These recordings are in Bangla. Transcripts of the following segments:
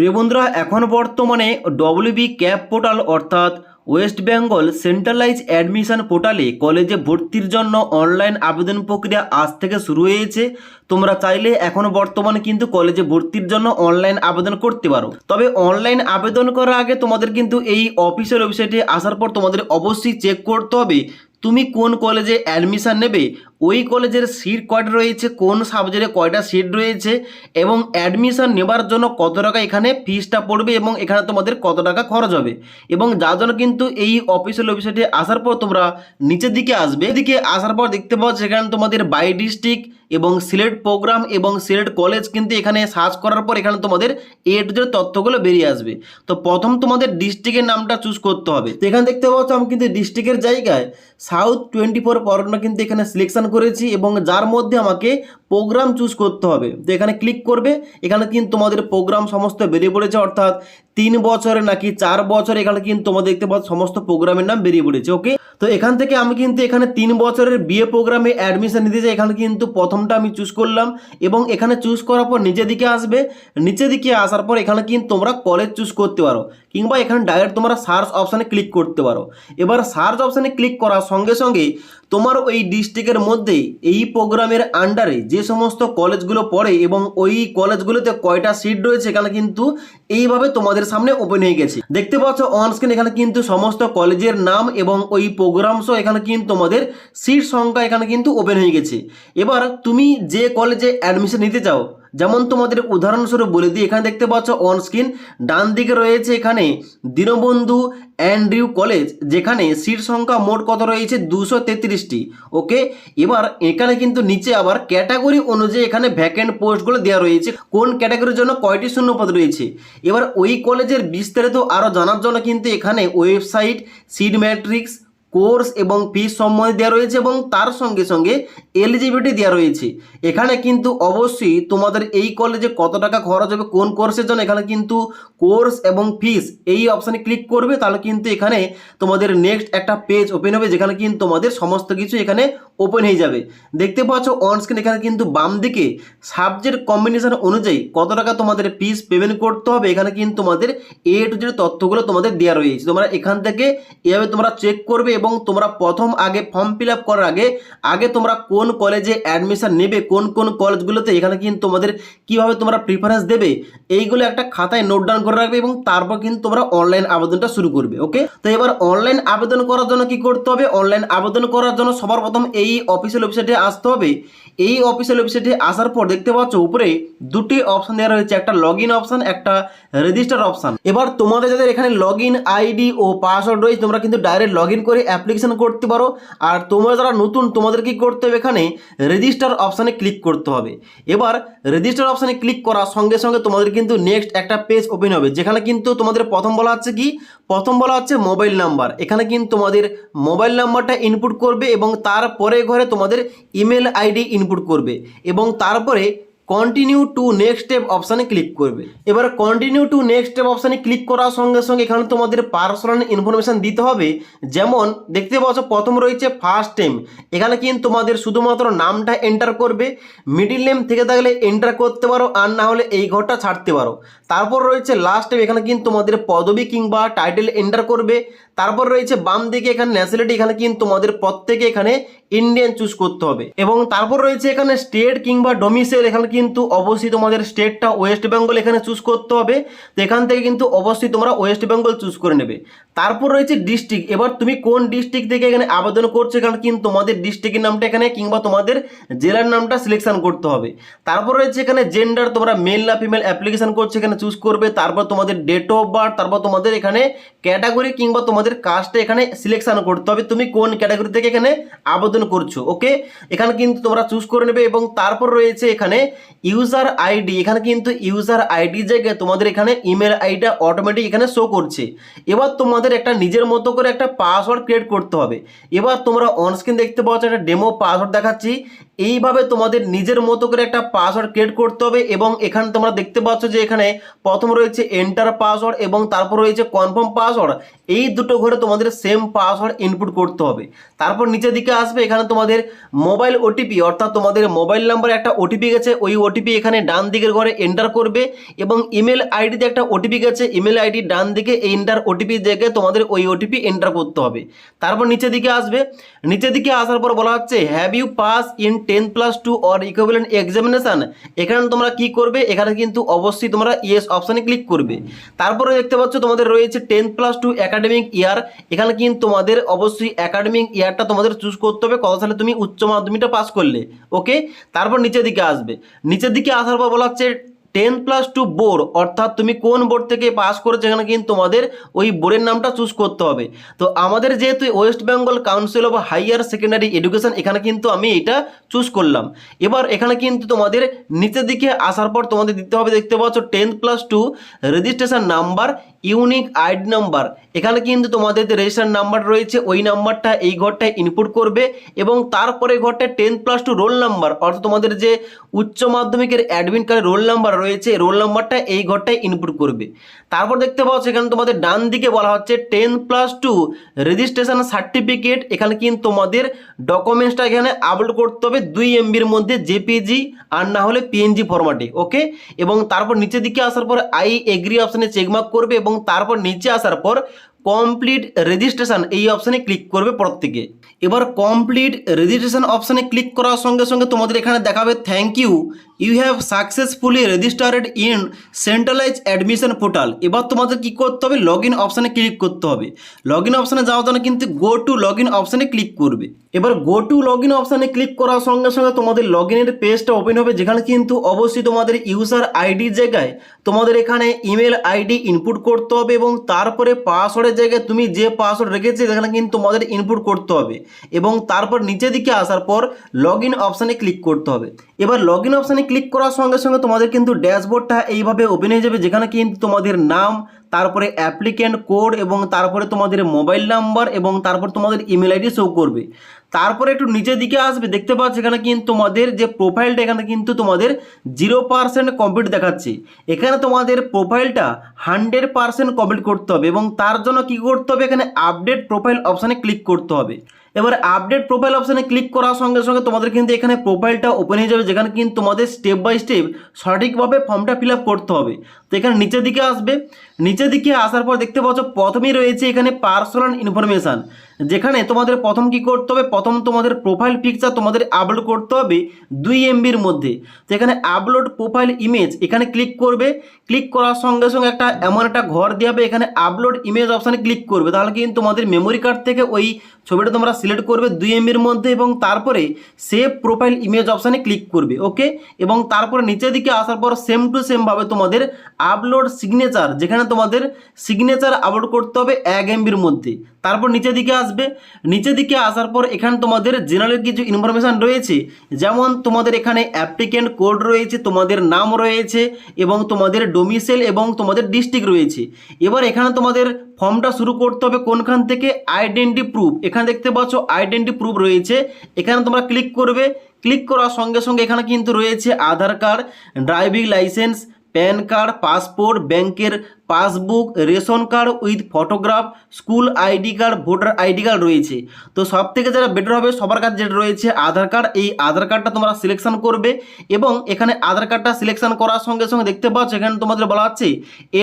প্রিয় বন্ধুরা, এখন বর্তমানে ডব্লিউবি ক্যাপ পোর্টাল অর্থাৎ ওয়েস্ট বেঙ্গল সেন্ট্রালাইজ অ্যাডমিশন পোর্টালে কলেজে ভর্তির জন্য অনলাইন আবেদন প্রক্রিয়া আজ থেকে শুরু হয়েছে। তোমরা চাইলে এখন বর্তমানে কিন্তু কলেজে ভর্তির জন্য অনলাইন আবেদন করতে পারো। তবে অনলাইন আবেদন করার আগে তোমাদের কিন্তু এই অফিসিয়াল ওয়েবসাইটে আসার পর তোমাদের অবশ্যই চেক করতে হবে, তুমি কোন কলেজে অ্যাডমিশান নেবে ওই কলেজের সিট কয়টা রয়েছে? কোন সাবজেক্টে কয়টা সিট রয়েছে? এবং অ্যাডমিশন নেবার জন্য কত টাকা এখানে ফিসটা পড়বে এবং এখানে তোমাদের কত টাকা খরচ হবে? এবং যার জন্য কিন্তু এই অফিসিয়াল ওয়েবসাইটে আসার পর তোমরা নিচের দিকে আসবে। এদিকে আসার পর দেখতে পাও সেখানে তোমাদের বাই ডিস্ট্রিক্ট এবং সিলেট প্রোগ্রাম এবং সিলেট কলেজ কিন্তু এখানে সার্চ করার পর এখানে তোমাদের এ টু জেড তথ্যগুলো বেরিয়ে আসবে। তো প্রথম তোমাদের ডিস্ট্রিক্টের নামটা চুজ করতে হবে। এখানে দেখতে পাচ্ছ আমি কিন্তু ডিস্ট্রিক্টের জায়গায় সাউথ টোয়েন্টি ফোর পরগনা কিন্তু এখানে সিলেকশন করেছি এবং যার মধ্যে আমাকে প্রোগ্রাম চুজ করতে হবে। তো এখানে ক্লিক করবে। এখানে কিন্তু তোমাদের প্রোগ্রাম সমস্ত বেরিয়ে পড়েছে, অর্থাৎ তিন বছরে নাকি চার বছর এখানে কিন্তু তোমাদের দেখতে পাচ্ছ সমস্ত প্রোগ্রামের নাম বেরিয়ে পড়েছে ওকে তো এখান থেকে আমি কিন্তু এখানে তিন বছরের বিএ প্রোগ্রামে অ্যাডমিশন নিতে চাই, এখানে কিন্তু প্রথমটা আমি চুজ করলাম এবং এখানে চুজ করার পর নিচের দিকে আসবে। নিচের দিকে আসার পর এখানে কিন্তু তোমরা কলেজ চুজ করতে পারো কিংবা এখানে ডাইরেক্ট তোমরা সার্চ অপশানে ক্লিক করতে পারো। এবার সার্চ অপশানে ক্লিক করার সঙ্গে সঙ্গে তোমার ওই ডিস্ট্রিক্টের মধ্যে এই প্রোগ্রামের আন্ডারে যে সমস্ত কলেজগুলো পড়ে এবং ওই কলেজগুলোতে কয়টা সিট রয়েছে, এখানে কিন্তু এইভাবে তোমাদের সামনে ওপেন হয়ে গেছে। দেখতে পাচ্ছ অন স্ক্রিন এখানে কিন্তু সমস্ত কলেজের নাম এবং ওই প্রোগ্রাম সহ এখানে কিন্তু তোমাদের সিট সংখ্যা এখানে কিন্তু ওপেন হয়ে গেছে। এবার তুমি যে কলেজে অ্যাডমিশন নিতে চাও যেমন তোমাদের উদাহরণস্বরূপ বলে দিই, এখানে দেখতে পাচ্ছ অন স্ক্রিন ডান দিকে রয়েছে এখানে দীনবন্ধু অ্যান্ড্রিউ কলেজ, যেখানে সিট সংখ্যা মোট কত রয়েছে? দুশো তেত্রিশটি। ওকে? এবার এখানে কিন্তু নিচে আবার ক্যাটাগরি অনুযায়ী এখানে ভ্যাকেন্ট পোস্টগুলো দেওয়া রয়েছে। কোন ক্যাটাগরির জন্য কয়টি শূন্যপদ রয়েছে? এবার ওই কলেজের বিস্তারিত আরও জানার জন্য কিন্তু এখানে ওয়েবসাইট সিড ম্যাট্রিক্স কোর্স এবং ফিস সম্বন্ধে দেওয়া রয়েছে এবং তার সঙ্গে সঙ্গে এলিজিবিলিটি দেওয়া রয়েছে। এখানে কিন্তু অবশ্যই তোমাদের এই কলেজে কত টাকা খরচ হবে, কোন কোর্সের জন্য এখানে কিন্তু কোর্স এবং ফিস এই অপশানে ক্লিক করবে, তাহলে কিন্তু এখানে তোমাদের নেক্সট একটা পেজ ওপেন হবে, যেখানে কিন্তু তোমাদের সমস্ত কিছু এখানে ওপেন হয়ে যাবে। দেখতে পাচ্ছ অনস্ক্রিন এখানে কিন্তু বাম দিকে সাবজেক্ট কম্বিনেশন অনুযায়ী কত টাকা তোমাদের ফিস পেমেন্ট করতে হবে, এখানে কিন্তু তোমাদের এ টু জেড তথ্যগুলো তোমাদের দেওয়া রয়েছে। তোমরা এখান থেকে এভাবে তোমরা চেক করবে এবং তোমরা প্রথম আগে ফর্ম ফিল করার আগে আগে তোমরা কোন কলেজে অ্যাডমিশন নেবে, কোন কোন কলেজগুলোতে এখানে কিন্তু তোমাদের কীভাবে তোমরা প্রিফারেন্স দেবে, এইগুলো একটা খাতায় নোট ডাউন করে রাখবে এবং তারপর কিন্তু তোমরা অনলাইন আবেদনটা শুরু করবে ওকে তো এবার অনলাইন আবেদন করার জন্য কি করতে হবে? অনলাইন আবেদন করার জন্য সবার প্রথম এই অফিসিয়াল ওয়েবসাইটে আসতে হবে। এই অফিসিয়াল ওয়েবসাইটে আসার পর দেখতে পাচ্ছ উপরে দুটি অপশন দেওয়া রয়েছে, একটা লগ ইন অপশন একটা রেজিস্টার অপশন এবার তোমাদের যাদের এখানে লগ ইন আইডি ও পাসওয়ার্ড রয়েছে, তোমরা কিন্তু ডাইরেক্ট লগ ইন করে অ্যাপ্লিকেশন করতে পারো। আর তোমরা যারা নতুন, তোমাদের কি করতে হবে এখানে? রেজিস্টার অপশানে ক্লিক করতে হবে। এবার রেজিস্টার অপশানে ক্লিক করার সঙ্গে সঙ্গে তোমাদের কিন্তু নেক্সট একটা পেজ ওপেন হবে। যেখানে কিন্তু তোমাদের প্রথম বলা হচ্ছে কি? প্রথম বলা হচ্ছে মোবাইল নাম্বার এখানে কিন্তু তোমাদের মোবাইল নাম্বারটা ইনপুট করবে এবং তারপরে ঘরে তোমাদের ইমেল আইডি ইনপুট করবে। এবং তারপরে কন্টিনিউ টু নেক্সট স্টেপ অপশানে ক্লিক করবে। এবার কন্টিনিউ টু নেক্সট স্টেপ অপশানে ক্লিক করার সঙ্গে সঙ্গে এখানে তোমাদের পার্সোনাল ইনফরমেশান দিতে হবে। যেমন, দেখতে পাচ্ছ, প্রথম রয়েছে ফার্স্ট নেম এখানে কিন্তু তোমাদের শুধুমাত্র নামটা এন্টার করবে। মিডিল নেম থেকে থাকলে এন্টার করতে পারো, আর না হলে এই ঘরটা ছাড়তে পারো। তারপর রয়েছে লাস্ট নেম এখানে কিন্তু তোমাদের পদবি কিংবা টাইটেল এন্টার করবে। তারপর রয়েছে বাম দিকে এখানে ন্যাশনালিটি এখানে কিন্তু তোমাদের প্রত্যেকে এখানে ইন্ডিয়ান চুজ করতে হবে। এবং তারপর রয়েছে এখানে স্টেট কিংবা ডোমিসেল এখানে কিন্তু অবশ্যই তোমাদের স্টেটটা ওয়েস্ট বেঙ্গল এখানে চুজ করতে হবে। তো এখান থেকে কিন্তু অবশ্যই তোমরা ওয়েস্ট বেঙ্গল চুজ করে নেবে। তারপর রয়েছে ডিস্ট্রিক্ট এবার তুমি কোন ডিস্ট্রিক্ট থেকে এখানে আবেদন করছ, এখানে কিন্তু তোমাদের ডিস্ট্রিক্টের নামটা এখানে কিংবা তোমাদের জেলার নামটা সিলেকশন করতে হবে। তারপর রয়েছে এখানে জেন্ডার তোমরা মেল না ফিমেল অ্যাপ্লিকেশন করছ, এখানে চুজ করবে। তারপর তোমাদের ডেট অফ বার্থ তারপর তোমাদের এখানে ক্যাটাগরি কিংবা তোমাদের কাস্টটা এখানে সিলেকশন করতে হবে। তুমি কোন ক্যাটাগরি থেকে এখানে আবেদন করছ ওকে এখানে কিন্তু তোমরা চুজ করে নেবে এবং তারপর রয়েছে এখানে ইউজার আইডি এখানে কিন্তু ইউজার আইডি জায়গায় তোমাদের এখানে ইমেল আইডিটা অটোমেটিক এখানে শো করছে। এবার তোমাদের একটা নিজের মতো করে একটা পাসওয়ার্ড ক্রিয়েট করতে হবে। এবার তোমরা অনস্ক্রিন দেখতে পাচ্ছ, একটা ডেমো পাসওয়ার্ড দেখাচ্ছি। এইভাবে তোমাদের নিজের মতো করে একটা পাসওয়ার্ড ক্রিয়েট করতে হবে এবং এখানে তোমরা দেখতে পাচ্ছ যে এখানে প্রথম রয়েছে এন্টার পাসওয়ার্ড এবং তারপর রয়েছে কনফার্ম পাসওয়ার্ড এই দুটো ঘরে তোমাদের সেম পাসওয়ার্ড ইনপুট করতে হবে। তারপর নিচের দিকে আসবে, এখানে তোমাদের মোবাইল ওটিপি অর্থাৎ তোমাদের মোবাইল নাম্বারে একটা ওটিপি গেছে। ওই ওটিপি এখানে ডান দিকের ঘরে এন্টার করবে এবং ইমেল আইডিতে একটা ওটিপি গেছে। ইমেল আইডি ডান দিকে এন্টার ওটিপি দেখে তোমাদের ওই ওটিপি এন্টার করতে হবে। তারপর নিচের দিকে আসবে। নিচের দিকে আসার পর বলা হচ্ছে have you pass in ten plus two or equivalent examination এখানে তোমরা কি করবে? এখানে কিন্তু অবশ্যই তোমরা ইয়েস অপশানে ক্লিক করবে। তারপরে দেখতে পাচ্ছ তোমাদের রয়েছে ten plus two academic year এখানে কিন্তু তোমাদের অবশ্যই একাডেমিক ইয়ারটা তোমাদের চুজ করতে হবে কত সালে তুমি উচ্চ মাধ্যমিকটা পাস করলে ওকে তারপর নিচের দিকে আসবে। নিচের দিকে আসার পর বলা হচ্ছে টেন প্লাস টু বোর্ড অর্থাৎ তুমি কোন বোর্ড থেকে পাস করেছ এখানে কিন্তু তোমাদের ওই বোর্ডের নামটা চুজ করতে হবে। তো আমাদের যেহেতু West Bengal Council of Higher Secondary Education এখানে কিন্তু আমি এটা চুজ করলাম। এবার এখানে কিন্তু তোমাদের নিচের দিকে আসার পর তোমাদের দিতে হবে দেখতে পাচ্ছ ten plus two registration number unique ID number এখানে কিন্তু তোমাদের যে রেজিস্ট্রেশন নাম্বার রয়েছে, ওই নাম্বারটা এই ঘরটায় ইনপুট করবে এবং তারপরে ঘরটায় ten plus two roll number অর্থাৎ তোমাদের যে উচ্চ মাধ্যমিকের অ্যাডমিট কার্ডের রোল নাম্বার রয়েছে রোল নাম্বারটা এই ঘরটায় ইনপুট করবে। তারপর দেখতে পাচ্ছ এখানে তোমাদের ডান দিকে বলা হচ্ছে ten plus two registration certificate এখানে কিন্তু তোমাদের ডকুমেন্টসটা এখানে আপলোড করতে হবে দুই এমবির মধ্যে জেপিজি আর না হলে পিএনজি ফরম্যাটে ওকে এবং তারপর নিচের দিকে আসার পর আই এগ্রি অপশানে চেকমার্ক করবে এবং তারপর নিচে আসার পর কমপ্লিট রেজিস্ট্রেশন এই অপশানে ক্লিক করবে প্রত্যেকে এবার কমপ্লিট রেজিস্ট্রেশন অপশানে ক্লিক করার সঙ্গে সঙ্গে তোমাদের এখানে দেখাবে thank you you have successfully registered in centralise admission portal এবার তোমাদের কী করতে হবে? লগ ইন অপশানে ক্লিক করতে হবে। লগ ইন অপশানে যাওয়ার জন্য কিন্তু গো টু লগ ইন অপশানে ক্লিক করবে। এবার গো টু লগ ইন অপশানে ক্লিক করার সঙ্গে সঙ্গে তোমাদের লগ ইনের পেজটা ওপেন হবে, যেখানে কিন্তু অবশ্যই তোমাদের ইউজার আইডির জায়গায় তোমাদের এখানে ইমেল আইডি ইনপুট করতে হবে এবং তারপরে পাসওয়ার্ডের জায়গায় তুমি যে পাসওয়ার্ড রেখেছে সেখানে কিন্তু তোমাদের ইনপুট করতে হবে। এবং তারপর নিচের দিকে আসার পর লগ ইন অপশানে ক্লিক করতে হবে। এবার লগ ইন অপশানে ক্লিক করার সঙ্গে সঙ্গে তোমাদের কিন্তু ড্যাশবোর্ডটা এইভাবে ওপেন হয়ে যাবে, যেখানে কিন্তু তোমাদের নাম, তারপরে অ্যাপ্লিক্যান্ট কোড এবং তারপরে তোমাদের মোবাইল নাম্বার এবং তারপর তোমাদের ইমেল আইডি শো করবে। তারপরে একটু নিচের দিকে আসবে, দেখতে পাচ্ছ এখানে কিন্তু তোমাদের যে প্রোফাইলটা এখানে কিন্তু তোমাদের জিরো পার্সেন্ট কমপ্লিট দেখাচ্ছে। এখানে তোমাদের প্রোফাইলটা হান্ড্রেড পার্সেন্ট কমপ্লিট করতে হবে এবং তার জন্য কী করতে হবে? এখানে আপডেট প্রোফাইল অপশানে ক্লিক করতে হবে। এবার আপডেট প্রোফাইল অপশানে ক্লিক করার সঙ্গে সঙ্গে তোমাদের কিন্তু এখানে প্রোফাইলটা ওপেন হয়ে যাবে, যেখানে কিন্তু তোমাদের স্টেপ বাই স্টেপ সঠিকভাবে ফর্মটা ফিল করতে হবে। তো এখানে নিচের দিকে আসবে। নিচের দিকে আসার পর দেখতে পাচ্ছ প্রথমেই রয়েছে এখানে পার্সোনাল ইনফরমেশান যেখানে তোমাদের প্রথম কি করতে হবে? প্রথম তোমাদের প্রোফাইল পিকচার তোমাদের আপলোড করতে হবে দুই এমবির মধ্যে। তো এখানে আপলোড প্রোফাইল ইমেজ এখানে ক্লিক করবে। ক্লিক করার সঙ্গে সঙ্গে একটা এমন একটা ঘর দিয়ে হবে এখানে আপলোড ইমেজ অপশানে ক্লিক করবে। তাহলে কিন্তু তোমাদের মেমোরি কার্ড থেকে ওই ছবিটা তোমরা সিলেক্ট করবে দুই এমবির মধ্যে এবং তারপরে সেভ প্রোফাইল ইমেজ অপশানে ক্লিক করবে ওকে এবং তারপরে নিচের দিকে আসার পর সেম টু সেমভাবে তোমাদের আপলোড সিগনেচার যেখানে তোমাদের সিগনেচার আপলোড করতে হবে এক এমবির মধ্যে। তারপর নিচের দিকে আসবে। নিচের দিকে আসার পর এখানে তোমাদের জেনারেল কিছু ইনফরমেশান রয়েছে। যেমন তোমাদের এখানে অ্যাপ্লিকেন্ট কোড রয়েছে, তোমাদের নাম রয়েছে এবং তোমাদের ডোমিসেল এবং তোমাদের ডিস্ট্রিক্ট রয়েছে। এবার এখানে তোমাদের ফর্মটা শুরু করতে হবে কোনখান থেকে? আইডেন্টি প্রুফ এখানে দেখতে পাচ্ছ আইডেন্টি প্রুফ রয়েছে। এখানে তোমরা ক্লিক করবে। ক্লিক করার সঙ্গে সঙ্গে এখানে কিন্তু রয়েছে Aadhaar card driving licence PAN card passport ব্যাংকের passbook, ration card with photograph, school ID card, voter ID card রয়েছে। তো সব থেকে যারা বেটার হবে, সবার কাছে যেটা রয়েছে, আধার কার্ড। এই আধার কার্ডটা তোমরা সিলেকশন করবে এবং এখানে আধার কার্ডটা সিলেকশন করার সঙ্গে সঙ্গে দেখতে পাচ্ছ, এখানে তোমাদের বলা হচ্ছে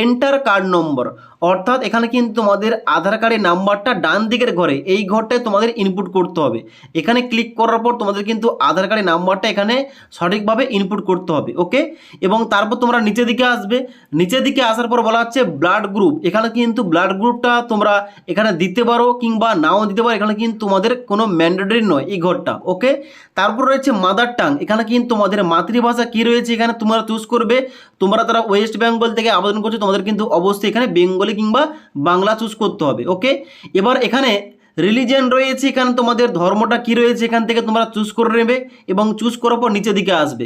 এন্টার কার্ড নম্বর অর্থাৎ এখানে কিন্তু তোমাদের আধার কার্ডের নাম্বারটা ডান দিকের ঘরে, এই ঘরটায় তোমাদের ইনপুট করতে হবে। এখানে ক্লিক করার পর তোমাদের কিন্তু আধার কার্ডের নাম্বারটা এখানে সঠিকভাবে ইনপুট করতে হবে ওকে এবং তারপর তোমরা নিচের দিকে আসবে। নিচের দিকে আসার পর বলা হচ্ছে ব্লাড গ্রুপ এখানে কিন্তু ব্লাড গ্রুপটা তোমরা এখানে দিতে পারো কিংবা নাও দিতে পারো, এখানে কিন্তু তোমাদের কোনো ম্যান্ডেটরি নয় এই ঘরটা ওকে তারপর রয়েছে মাদার টাং এখানে কিন্তু তোমাদের মাতৃভাষা কী রয়েছে এখানে তোমরা চুজ করবে। তোমরা তারা ওয়েস্ট বেঙ্গল থেকে আবেদন করছ, তোমাদের কিন্তু অবশ্যই এখানে বেঙ্গলি কিংবা বাংলা চুজ করতে হবে ওকে এবার এখানে রিলিজিয়ান রয়েছে, এখানে তোমাদের ধর্মটা কি রয়েছে, এখান থেকে তোমরা চুজ করে নেবে এবং চুজ করার পর নিচের দিকে আসবে।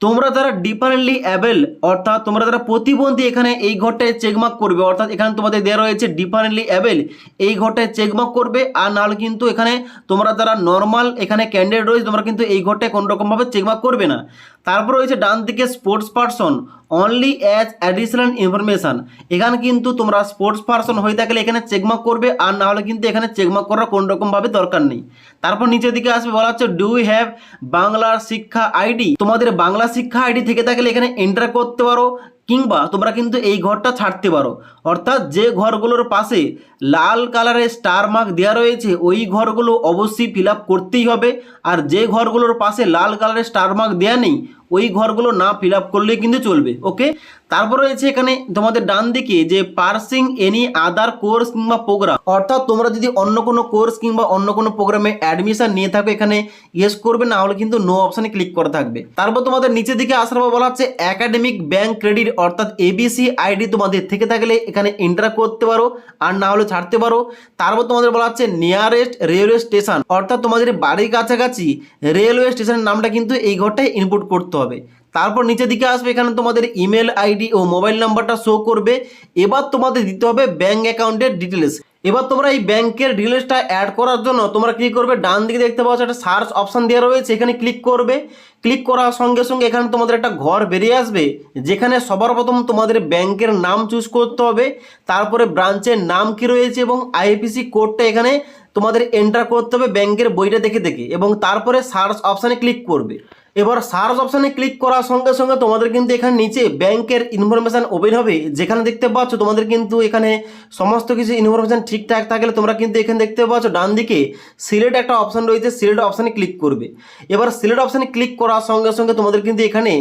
তোমরা যারা ডিফারেন্টলি অ্যাবেল অর্থাৎ তোমরা যারা প্রতিবন্ধী, এখানে এই ঘরটায় চেকমার্ক করবে, অর্থাৎ এখানে তোমাদের দেওয়া রয়েছে ডিফারেন্টলি অ্যাবেল এই ঘরটায় চেকমার্ক করবে, আর নাহলে কিন্তু এখানে তোমরা যারা নর্মাল এখানে ক্যান্ডিডেট রয়েছে, তোমরা কিন্তু এই ঘরটায় কোনোরকমভাবে চেকমার্ক করবে না। তারপর রয়েছে ডান দিকে sports person only as additional information এখানে কিন্তু তোমরা স্পোর্টস পারসন হয়ে থাকলে এখানে চেকমার্ক করবে, আর না হলে কিন্তু এখানে চেকমার্ক করার কোনো রকমভাবে দরকার নেই। তারপর নিচের দিকে আসবে, বলা হচ্ছে ডু হ্যাভ বাংলার শিক্ষা আইডি তোমাদের বাংলা শিক্ষা আইডি থেকে থাকলে এখানে এন্টার করতে পারো, কিংবা তোমরা কিন্তু এই ঘরটা ছাড়তে পারো। অর্থাৎ যে ঘরগুলোর পাশে লাল কালারের স্টার মার্ক দেওয়া রয়েছে, ওই ঘরগুলো অবশ্যই ফিল করতেই হবে। আর যে ঘরগুলোর পাশে লাল কালারের স্টার মার্ক দেওয়া নেই ওই ঘরগুলো না ফিল আপ করলেই কিন্তু চলবে ওকে তারপর রয়েছে এখানে তোমাদের ডান দিকে যে পার্সিং এনি আদার কোর্স কিংবা প্রোগ্রাম অর্থাৎ তোমরা যদি অন্য কোনো কোর্স কিংবা অন্য কোনো প্রোগ্রামে অ্যাডমিশন নিয়ে থাকো এখানে ইয়েস করবে, না হলে কিন্তু নো অপশানে ক্লিক করা থাকবে। তারপর তোমাদের নিচের দিকে আসার পর বলা হচ্ছে একাডেমিক ব্যাংক ক্রেডিট অর্থাৎ এবিসি আইডি তোমাদের থেকে থাকলে এখানে এন্টার করতে পারো, আর না হলে ছাড়তে পারো। তারপর তোমাদের বলা হচ্ছে নিয়ারেস্ট রেলওয়ে স্টেশন অর্থাৎ তোমাদের বাড়ির কাছাকাছি রেলওয়ে স্টেশনের নামটা কিন্তু এই ঘরটায় ইনপুট করতে হবে। তারপর নিচের দিকে আসবে, এখানে তোমাদের ইমেল আইডি ও মোবাইল নাম্বারটা শো করবে। এবার তোমাদের দিতে হবে ব্যাঙ্ক অ্যাকাউন্টের ডিটেলস এবার তোমরা এই ব্যাংকের ডিটেলসটা অ্যাড করার জন্য তোমরা কী করবে? ডান দিকে দেখতে পাচ্ছ একটা সার্চ অপশান দেওয়া রয়েছে, এখানে ক্লিক করবে। ক্লিক করার সঙ্গে সঙ্গে এখানে তোমাদের একটা ঘর বেরিয়ে আসবে, যেখানে সবার প্রথম তোমাদের ব্যাংকের নাম চুজ করতে হবে। তারপরে ব্রাঞ্চের নাম কি রয়েছে এবং আইএফএসি কোডটা এখানে তোমাদের এন্টার করতে হবে ব্যাংকের বইটা দেখে দেখে এবং তারপরে সার্চ অপশানে ক্লিক করবে। এবার সার্চ অপশানে ক্লিক করার সঙ্গে সঙ্গে তোমাদের কিন্তু এখানে নিচে ব্যাংকের ইনফরমেশান ওপেন হবে। যেখানে দেখতে পাচ্ছ তোমাদের কিন্তু এখানে সমস্ত কিছু ইনফরমেশান ঠিকঠাক থাকলে তোমরা কিন্তু এখানে দেখতে পাচ্ছ ডান দিকে সিলেক্ট একটা অপশান রয়েছে সিলেট অপশানে ক্লিক করবে। এবার সিলেট অপশানে ক্লিক করার সঙ্গে সঙ্গে তোমাদের কিন্তু এখানে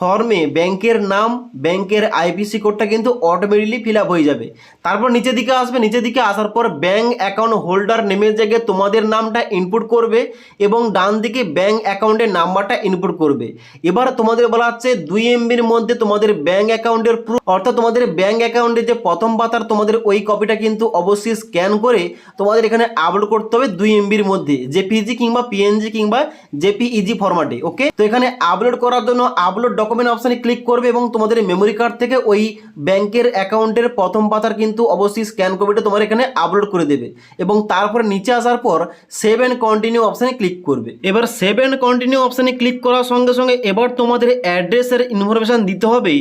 ফর্মে ব্যাংকের নাম, ব্যাংকের আইপিসি কোডটা কিন্তু অটোমেটিকলি ফিল হয়ে যাবে। তারপর নিচের দিকে আসবে, নিচের দিকে আসার পর ব্যাংক অ্যাকাউন্ট হোল্ডার নেমের জায়গায় তোমাদের নামটা ইনপুট করবে এবং ডান দিকে ব্যাংক অ্যাকাউন্টের নাম্বারটা ইনপুট করবে। এবার তোমাদের বলা হচ্ছে দুই এমবির মধ্যে তোমাদের ব্যাংক অ্যাকাউন্টের প্রুফ অর্থাৎ তোমাদের ব্যাংক অ্যাকাউন্টে যে প্রথম পাতার তোমাদের ওই কপিটা কিন্তু অবশ্যই স্ক্যান করে তোমাদের এখানে আপলোড করতে হবে দুই এমবির মধ্যে জেপিজি কিংবা পিএনজি কিংবা জেপিইজি ফরম্যাটে ওকে তো এখানে আপলোড করার জন্য আপলোড ডকুমেন্ট অপশানে ক্লিক করবে এবং তোমাদের মেমোরি কার্ড থেকে ওই ব্যাংকের অ্যাকাউন্টের প্রথম পাতার কিন্তু অবশ্যই স্ক্যান কপিটা তোমার এখানে আপলোড করে দেবে এবং তারপরে নিচে আসার পর সেভ অ্যান্ড কন্টিনিউ অপশানে ক্লিক করবে। এবার সেভ অ্যান্ড কন্টিনিউ অপশানে ক্লিক করার সঙ্গে সঙ্গে এবার তোমাদের অ্যাড্রেসের ইনফরমেশান দিতে হবে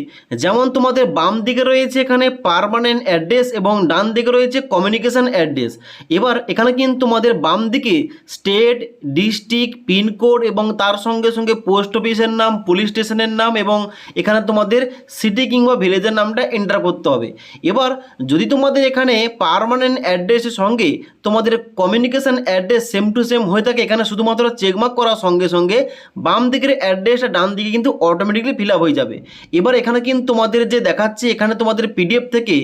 যেমন তোমাদের বাম দিকে রয়েছে এখানে পারমানেন্ট অ্যাড্রেস এবং ডান দিকে রয়েছে কমিউনিকেশন অ্যাড্রেস এবার এখানে কিন্তু তোমাদের বাম দিকে স্টেট ডিস্ট্রিক্ট পিনকোড এবং তার সঙ্গে সঙ্গে পোস্ট অফিসের নাম পুলিশ স্টেশনের নাম এবং এখানে তোমাদের সিটি কিংবা ভিলেজের নামটা এন্টার করতে হবে। এবার যদি তোমাদের এখানে পারমানেন্ট অ্যাড্রেসের সঙ্গে তোমাদের communication address same to same হয়ে থাকে, এখানে শুধুমাত্র চেকমার্ক করার সঙ্গে সঙ্গে বাম দিকের অ্যাড্রেসটা ডান দিকে কিন্তু অটোমেটিকলি ফিল আপ হয়ে যাবে। এবার এখানে কিন্তু তোমাদের যে দেখাচ্ছে, এখানে তোমাদের পিডিএফ থেকে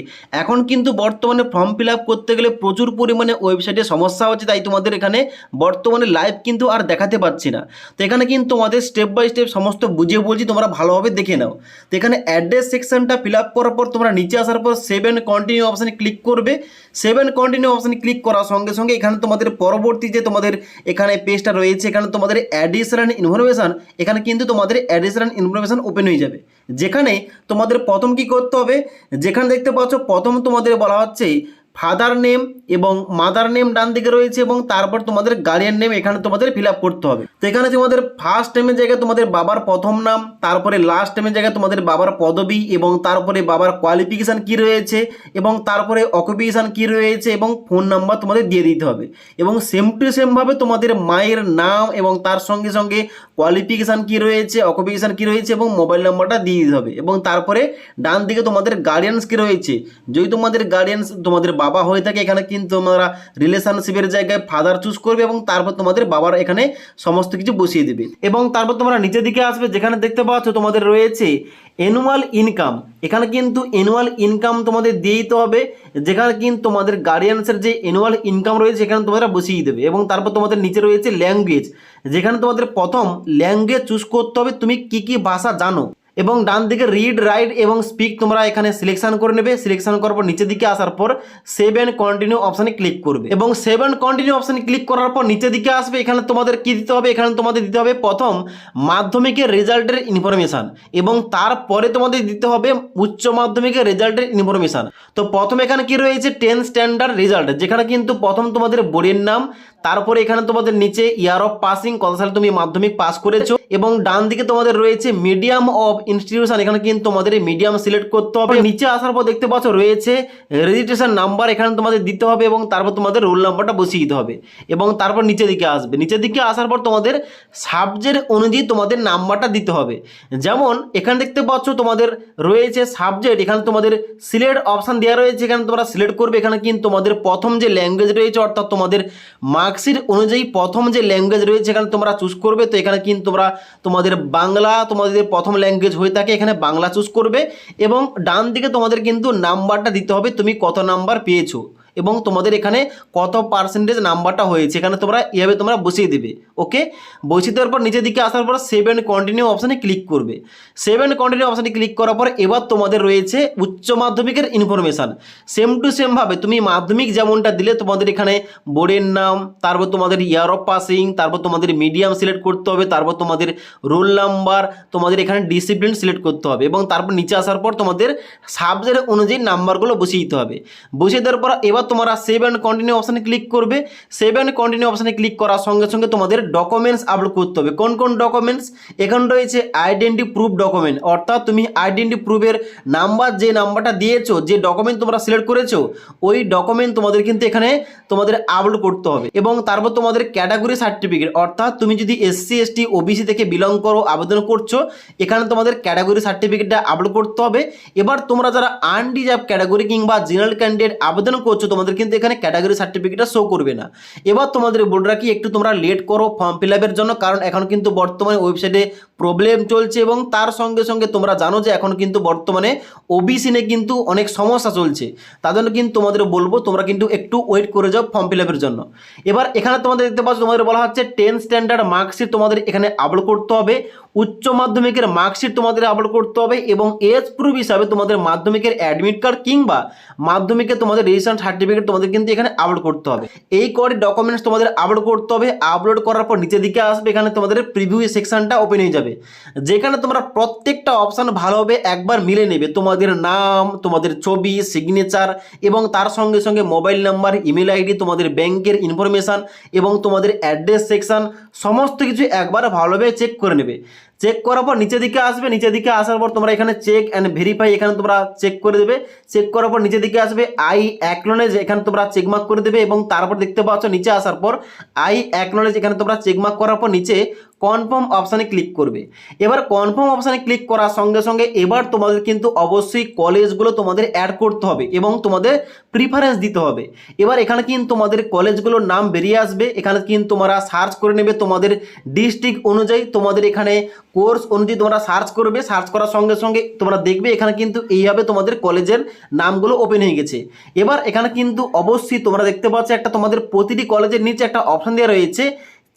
এখন কিন্তু বর্তমানে ফর্ম ফিল আপ করতে গেলে প্রচুর পরিমাণে ওয়েবসাইটে সমস্যা হচ্ছে, তাই তোমাদের এখানে বর্তমানে লাইভ কিন্তু আর দেখাতে পাচ্ছি না। তো এখানে কিন্তু তোমাদের স্টেপ বাই স্টেপ সমস্ত বুঝিয়ে বলছি, তোমরা ভালোভাবে দেখে নাও। তো এখানে অ্যাড্রেস সেকশনটা ফিল আপ করার পর তোমরা নিচে আসার পর সেভেন কন্টিনিউ অপশানে ক্লিক করবে। সেভেন কন্টিনিউ অপশানে ক্লিক করার সঙ্গে সঙ্গে এখানে তোমাদের পরবর্তী যে তোমাদের এখানে পেজটা রয়েছে, এখানে তোমাদের অ্যাডিশনাল ইনফরমেশান এখানে কিন্তু তোমাদের অ্যাডিশনাল ইনফরমেশান ওপেন হয়ে যাবে। যেখানে তোমাদের প্রথম কি করতে হবে? যেখানে দেখতে পাচ্ছ, প্রথম তোমাদের বলা হচ্ছে ফাদার নেম এবং মাদার নেম ডান দিকে রয়েছে এবং তারপর তোমাদের গার্ডিয়ান নেম এখানে তোমাদের ফিল করতে হবে। তো এখানে তোমাদের ফার্স্ট নেমের জায়গায় তোমাদের বাবার প্রথম নাম, তারপরে লাস্ট নেমের জায়গায় তোমাদের বাবার পদবি এবং তারপরে বাবার কোয়ালিফিকেশান কি রয়েছে এবং তারপরে অকুপেশান কি রয়েছে এবং ফোন নাম্বার তোমাদের দিয়ে দিতে হবে। এবং সেম টু সেমভাবে তোমাদের মায়ের নাম এবং তার সঙ্গে সঙ্গে কোয়ালিফিকেশান কি রয়েছে অকুপেশান কি রয়েছে এবং মোবাইল নাম্বারটা দিয়ে দিতে হবে। এবং তারপরে ডান দিকে তোমাদের গার্ডিয়ানস কি রয়েছে, যদি তোমাদের গার্ডিয়ানস তোমাদের বাবা হয়ে থাকে, এখানে কিন্তু তোমরা রিলেশনশিপের জায়গায় ফাদার চুজ করবে এবং তারপর তোমাদের বাবার এখানে সমস্ত কিছু বসিয়ে দেবে। এবং তারপর তোমরা নিচের দিকে আসবে, যেখানে দেখতে পাচ্ছ তোমাদের রয়েছে অ্যানুয়াল ইনকাম এখানে কিন্তু অ্যানুয়াল ইনকাম তোমাদের দিয়ে দিতে হবে, যেখানে কিন্তু তোমাদের গার্ডিয়ানসের যে অ্যানুয়াল ইনকাম রয়েছে, সেখানে তোমরা বসিয়ে দেবে। এবং তারপর তোমাদের নিচে রয়েছে ল্যাঙ্গুয়েজ যেখানে তোমাদের প্রথম ল্যাঙ্গুয়েজ চুজ করতে হবে, তুমি কি কি ভাষা জানো? এবং ডান দিকে রিড রাইট এবং স্পিক তোমরা এখানে সিলেকশন করে নেবে। সিলেকশন করার পর নিচের দিকে আসার পর সেভ অ্যান্ড কন্টিনিউ অপশানে ক্লিক করবে। এবং সেভ অ্যান্ড কন্টিনিউ অপশানে ক্লিক করার পর নিচের দিকে আসবে। এখানে তোমাদের কি দিতে হবে? এখানে তোমাদের দিতে হবে প্রথম মাধ্যমিকের রেজাল্টের ইনফরমেশান এবং তারপরে তোমাদের দিতে হবে উচ্চ মাধ্যমিকের রেজাল্টের ইনফরমেশান তো প্রথম এখানে কি রয়েছে? টেন স্ট্যান্ডার্ড রেজাল্ট যেখানে কিন্তু প্রথম তোমাদের বোর্ডের নাম তারপরে এখানে তোমাদের নিচে ইয়ার অফ পাসিং কত সালে তুমি মাধ্যমিক পাস করেছ এবং ডান দিকে তোমাদের রয়েছে মিডিয়াম অফ ইনস্টিটিউশন এখানে কিন্তু তোমাদের মিডিয়াম সিলেক্ট করতে হবে। নিচে আসার পর দেখতে পাচ্ছ রয়েছে রেজিস্ট্রেশন নাম্বার এখানে তোমাদের দিতে হবে এবং তারপর তোমাদের রোল নাম্বারটা বসিয়ে দিতে হবে এবং তারপর নিচের দিকে আসবে। নিচের দিকে আসার পর তোমাদের সাবজেক্ট অনুযায়ী তোমাদের নাম্বারটা দিতে হবে। যেমন এখানে দেখতে পাচ্ছ তোমাদের রয়েছে সাবজেক্ট এখানে তোমাদের সিলেক্ট অপশান দেওয়া রয়েছে, এখানে তোমরা সিলেক্ট করবে। এখানে কিন্তু তোমাদের প্রথম যে ল্যাঙ্গুয়েজ রয়েছে, অর্থাৎ তোমাদের মার্কশিট অনুযায়ী প্রথম যে ল্যাঙ্গুয়েজ রয়েছে এখানে তোমরা চুজ করবে, তো এখানে কিন্তু তোমরা তোমাদের বাংলা, তোমাদের প্রথম ল্যাঙ্গুয়েজ হয়ে থাকে, এখানে বাংলা চুজ করবে এবং ডান দিকে তোমাদের কিন্তু নাম্বারটা দিতে হবে, তুমি কত নাম্বার পেয়েছ। এবং তোমাদের এখানে কত পার্সেন্টেজ নাম্বারটা হয়েছে, এখানে তোমরা এভাবে তোমরা বসিয়ে দেবে ওকে বসিয়ে দেওয়ার পর নিচের দিকে আসার পর সেভেন কন্টিনিউ অপশানে ক্লিক করবে। সেভেন কন্টিনিউ অপশানে ক্লিক করার পর এবার তোমাদের রয়েছে উচ্চ মাধ্যমিকের ইনফরমেশান সেম টু সেমভাবে তুমি মাধ্যমিক যেমনটা দিলে, তোমাদের এখানে বোর্ডের নাম, তারপর তোমাদের ইয়ার অফ পাসিং তারপর তোমাদের মিডিয়াম সিলেক্ট করতে হবে, তারপর তোমাদের রোল নাম্বার তোমাদের এখানে ডিসিপ্লিন সিলেক্ট করতে হবে এবং তারপর নিচে আসার পর তোমাদের সাবজেক্ট অনুযায়ী নাম্বারগুলো বসিয়ে দিতে হবে। বসিয়ে দেওয়ার পর এবার তোমরা সেভ অ্যান্ড কন্টিনিউ অপশানে ক্লিক করবে। সেভ অ্যান্ড কন্টিনিউ অপশানে ক্লিক করার সঙ্গে সঙ্গে তোমাদের ডকুমেন্টস আপলোড করতে হবে। কোন কোন ডকুমেন্টস এখানে রয়েছে আইডেন্টি প্রুফ ডকুমেন্ট অর্থাৎ তুমি আইডেন্টি প্রুফের নাম্বার যে নাম্বারটা দিয়েছ, যে ডকুমেন্ট তোমরা সিলেক্ট করেছ, ওই ডকুমেন্ট তোমাদের কিন্তু এখানে তোমাদের আপলোড করতে হবে। এবং তারপর তোমাদের ক্যাটাগরি সার্টিফিকেট অর্থাৎ তুমি যদি এসসি এসটি ওবিসি থেকে বিলং করো, আবেদন করছ, এখানে তোমাদের ক্যাটাগরি সার্টিফিকেটটা আপলোড করতে হবে। এবার তোমরা যারা আনডিজার্ভ ক্যাটাগরি কিংবা জেনারেল ক্যান্ডিডেট আবেদন করছ তোমাদের কিন্তু এখানে ক্যাটাগরি সার্টিফিকেটটা শো করবে না। এবার তোমাদের বলে রাখি একটু তোমরা লেট করো ফর্ম ফিল জন্য? কারণ এখন কিন্তু বর্তমানে ওয়েবসাইটে প্রবলেম চলছে এবং তার সঙ্গে সঙ্গে তোমরা জানো যে এখন কিন্তু বর্তমানে ওবিসি নিয়ে কিন্তু অনেক সমস্যা চলছে। তার জন্য কিন্তু তোমাদের বলব, তোমরা কিন্তু একটু ওয়েট করে যাও ফর্ম ফিল জন্য। এবার এখানে তোমাদের দেখতে পাচ্ছ, তোমাদের বলা হচ্ছে টেন স্ট্যান্ডার্ড মার্কশিট তোমাদের এখানে আপলোড করতে হবে। উচ্চ মাধ্যমিকের মার্কশিট তোমাদের আপলোড করতে হবে এবং এজ প্রুফ হিসাবে তোমাদের মাধ্যমিকের অ্যাডমিট কার্ড কিংবা মাধ্যমিকে তোমাদের রেজিস্ট্রেশন সার্টিফিকেট তোমাদের কিন্তু এখানে আপলোড করতে হবে। এই কটি ডকুমেন্টস তোমাদের আপলোড করতে হবে আপলোড করার পর নিচের দিকে আসবে, এখানে তোমাদের প্রিভিউ সেকশনটা ওপেন হয়ে যাবে। যেখানে তোমরা প্রত্যেকটা অপশান ভালোভাবে একবার মিলে নেবে। তোমাদের নাম, তোমাদের ছবি সিগনেচার এবং তার সঙ্গে সঙ্গে মোবাইল নাম্বার ইমেল আইডি তোমাদের ব্যাংকের ইনফরমেশান এবং তোমাদের অ্যাড্রেস সেকশন সমস্ত কিছু একবার ভালোভাবে চেক করে নেবে। চেক করার পর নিচের দিকে আসবে, নিচের দিকে আসার পর তোমরা এখানে চেক অ্যান্ড ভেরিফাই এখানে তোমরা চেক করে দেবে। চেক করার পর নিচের দিকে আসবে আই অ্যাকনোলেজ এখানে তোমরা চেকমার্ক করে দেবে এবং তারপর দেখতে পাচ্ছ নিচে আসার পর আই অ্যাকনোলেজ এখানে তোমরা চেকমার্ক করার পর নিচে কনফার্ম অপশানে ক্লিক করবে। এবার কনফার্ম অপশানে ক্লিক করার সঙ্গে সঙ্গে এবার তোমাদের কিন্তু অবশ্যই কলেজগুলো তোমাদের অ্যাড করতে হবে এবং তোমাদের প্রিফারেন্স দিতে হবে। এবার এখানে কিন্তু তোমাদের কলেজগুলোর নাম বেরিয়ে আসবে। এখানে কিন্তু তোমরা সার্চ করে নেবে তোমাদের ডিস্ট্রিক্ট অনুযায়ী তোমাদের এখানে কোর্স অনুযায়ী তোমরা সার্চ করবে। সার্চ করার সঙ্গে সঙ্গে তোমরা দেখবে এখানে কিন্তু এইভাবে তোমাদের কলেজের নামগুলো ওপেন হয়ে গেছে। এবার এখানে কিন্তু অবশ্যই তোমরা দেখতে পাচ্ছ একটা তোমাদের প্রতিটি কলেজের নিচে একটা অপশান দেওয়া রয়েছে।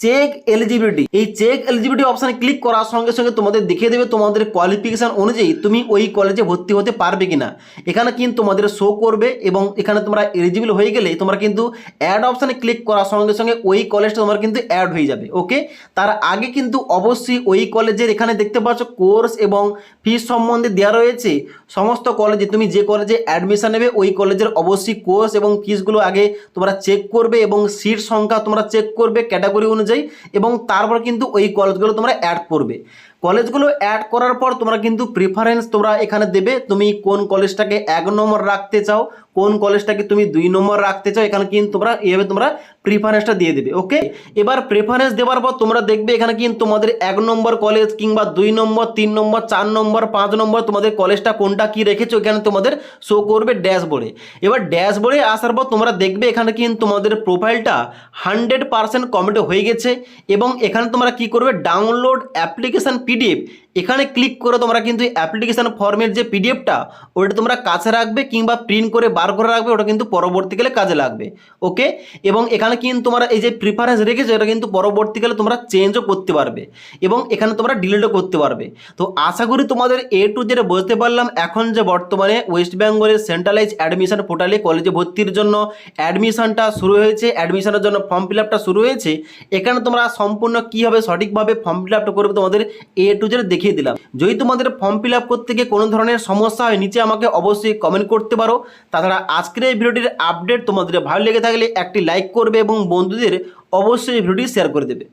চেক এলিজিবিলিটি এই চেক এলিজিবিলিটি অপশানে ক্লিক করার সঙ্গে সঙ্গে তোমাদের দেখিয়ে দেবে তোমাদের কোয়ালিফিকেশান অনুযায়ী তুমি ওই কলেজে ভর্তি হতে পারবে কিনা। এখানে কিন্তু তোমাদের শো করবে এবং এখানে তোমরা এলিজিবল হয়ে গেলে তোমরা কিন্তু অ্যাড অপশানে ক্লিক করার সঙ্গে সঙ্গে ওই কলেজটা তোমার কিন্তু অ্যাড হয়ে যাবে ওকে তার আগে কিন্তু অবশ্যই ওই কলেজের এখানে দেখতে পাচ্ছ কোর্স এবং ফিস সম্বন্ধে দেওয়া রয়েছে। সমস্ত কলেজে তুমি যে কলেজে অ্যাডমিশন নেবে, ওই কলেজের অবশ্যই কোর্স এবং ফিসগুলো আগে তোমরা চেক করবে এবং সিট সংখ্যা তোমরা চেক করবে ক্যাটাগরি অনুযায়ী এবং তারপর কিন্তু ওই কলেজগুলো তোমরা অ্যাড করবে। কলেজগুলো অ্যাড করার পর তোমরা কিন্তু প্রিফারেন্স তোমরা এখানে দেবে। তুমি কোন কলেজটাকে এক নম্বর রাখতে চাও, কোন কলেজটাকে তুমি দুই নম্বর রাখতে চাও, এখানে কিন্তু তোমরা এইভাবে তোমরা প্রিফারেন্সটা দিয়ে দেবে ওকে এবার প্রেফারেন্স দেওয়ার পর তোমরা দেখবে এখানে কিন্তু তোমাদের এক নম্বর কলেজ কিংবা দুই নম্বর, তিন নম্বর, চার নম্বর, পাঁচ নম্বর তোমাদের কলেজটা কোনটা কি রেখেছো, এখানে তোমাদের শো করবে ড্যাশবোর্ডে। এবার ড্যাশবোর্ডে আসার পর তোমরা দেখবে এখানে কিন্তু তোমাদের প্রোফাইলটা হান্ড্রেড পার্সেন্ট কমপ্লিট হয়ে গেছে এবং এখানে তোমরা কি করবে ডাউনলোড অ্যাপ্লিকেশান পিডিএফ এখানে ক্লিক করে তোমরা কিন্তু অ্যাপ্লিকেশান ফর্মের যে পিডিএফটা ওটা তোমরা কাছে রাখবে কিংবা প্রিন্ট করে বার করে রাখবে, ওটা কিন্তু পরবর্তীকালে কাজে লাগবে। ওকে এবং এখানে কিন্তু তোমরা এই যে প্রিফারেন্স রেখেছো, এটা কিন্তু পরবর্তীকালে তোমরা চেঞ্জও করতে পারবে এবং এখানে তোমরা ডিলিটও করতে পারবে। তো আশা করি তোমাদের এ টু জেড বুঝতে পারলাম। এখন যে বর্তমানে ওয়েস্ট বেঙ্গলের সেন্ট্রালাইজ অ্যাডমিশন পোর্টালে কলেজে ভর্তির জন্য অ্যাডমিশনটা শুরু হয়েছে অ্যাডমিশনের জন্য ফর্ম ফিল শুরু হয়েছে, এখানে তোমরা সম্পূর্ণ কীভাবে সঠিকভাবে ফর্ম ফিল করবে তোমাদের এ টু জেড দেখিয়ে দিলাম। যদি তোমাদের ফর্ম ফিল করতে গিয়ে কোনো ধরনের সমস্যা হয়, নিচে আমাকে অবশ্যই কমেন্ট করতে পারো। তাছাড়া আজকের এই ভিডিওটির আপডেট তোমাদের ভালো লেগে থাকলে একটি লাইক করবে এবং বন্ধুদের অবশ্যই ভিডিওটি শেয়ার করে দেবে।